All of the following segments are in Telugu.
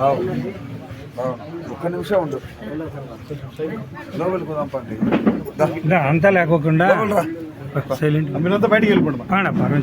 అవు. అవును. ఒక్క నిమిషం ఉండు లోపలికి పోదాం పండి దా. అంతా లేకోకుండా. సైలెంట్ బయటికి వెళ్ళిపోండి పరం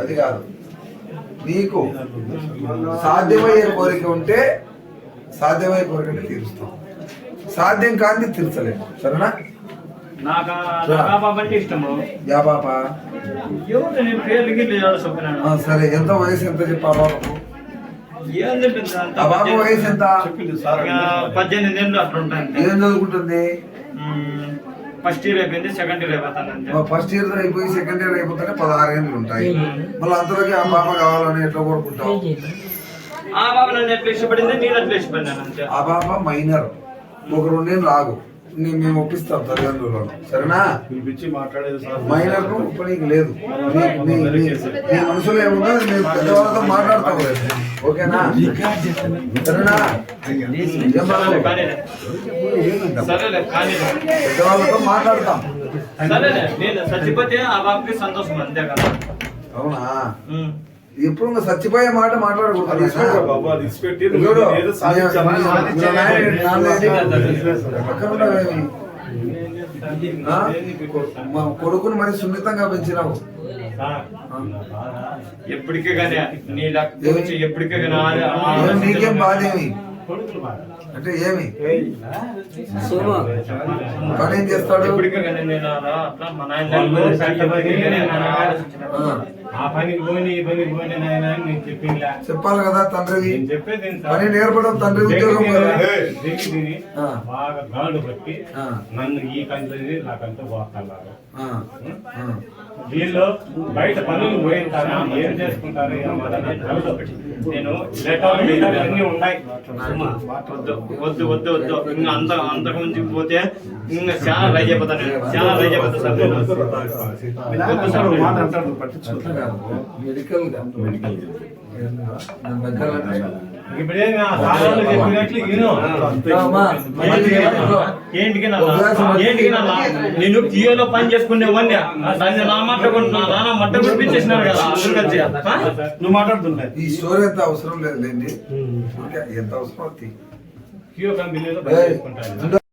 అది కాదు. నీకు సాధ్యమయ్యే కోరిక ఉంటే సాధ్యమయ్యే కోరికని తీరుస్తాం. సాధ్యం కాంతి తీర్చలేము సరేనా? సరే. ఎంత వయసు ఎంత చెప్పా బాబాకు ఏం చెప్పింది అంత ఆ బాబు వయసు ఎంత? పద్దెనిమిది ఏళ్ళు అట్లా ఉంటాను. ఏం చదువుకుంటుంది? ఫస్ట్ ఇయర్ అయిపోయింది సెకండ్ ఇయర్ అయిపోతాను అంతే. ఫస్ట్ ఇయర్ అయిపోయి సెకండ్ ఇయర్ అయిపోతే పదహారు ఏళ్ళు ఉంటాయి. మళ్ళీ అంతలోకి ఆ పాప కావాలని ఎట్లా కోరుకుంటావు? ఆ బాబు నన్ను ఎట్లా ఇష్టపడింది నేను ఇష్టపడినాను ఆ పాప మైనర్. ఒక రెండేళ్ళు ఆగు మేము ఒప్పిస్తాం తల్లిదండ్రులను. సరేనా? పిలిపించి మాట్లాడేది సార్. మైనర్కు ఒప్పనీకి లేదు. నీ మనసులో ఏముందో మేము పెద్దవాళ్ళతో మాట్లాడతాం ఓకేనా? సరేనా? పెద్దవాళ్ళతో మాట్లాడతాం. సరేలే నేను చచ్చిపోతే ఆ బాబుకి సంతోషం అంతే కదా. అవునా. ఎప్పుడు ఇంకా చచ్చిపోయే మాట మాట్లాడకూడదు కొడుకుని మరి సున్నితంగా పెంచినావు. ఎప్పటికే కానీ నీకేం బాధేమి అంటే ఏమి? పని ఏం చేస్తాడు? నాయన. ఆ, పనికి పోని ఈ పనికి పోని నాయన అని నేను చెప్పిందా చెప్పాలి కదా తండ్రివి నేను చెప్పేది? పని నేర్పడం తండ్రి ఉద్యోగం కదా తిని. బాగా గాడు పట్టి నన్ను ఈ కంటే నాకంతా ఆ. వీళ్ళు బయట పనులు పోయింటారా ఏం చేసుకుంటారు. నేను లెటర్ అన్ని ఉన్నాయి వద్దు వద్దు వద్దు వద్దు ఇంకా అంత అంతకు మించి పోతే ఇంకా చాలా రైజ్ అయిపోతాను నేను. చాలా రైజ్ అయిపోతా సార్ నేను. వద్దు కాదు. మెడికల్ నేను దగ్గర అంటే- ఇప్పుడే నా సారాలు చెప్పినట్లు విను. అమ్మా, మళ్ళీ ఏమనుకో. ఏంటికి నా ఏంటికి నా నేను టీఏలో పని చేసుకునేవాడిని దాన్ని నా మాట నాన్న మట్ట కురిపించేసినారు కదా అందరు కలిసి ఆ? నువ్వు మాట్లాడుతుండే. ఈ స్టోరీ ఎంత అవసరం లేదు లేండి. ఎంత అవసరం? కంపెనీలో ఏయ్, పని చేసుకుంటాను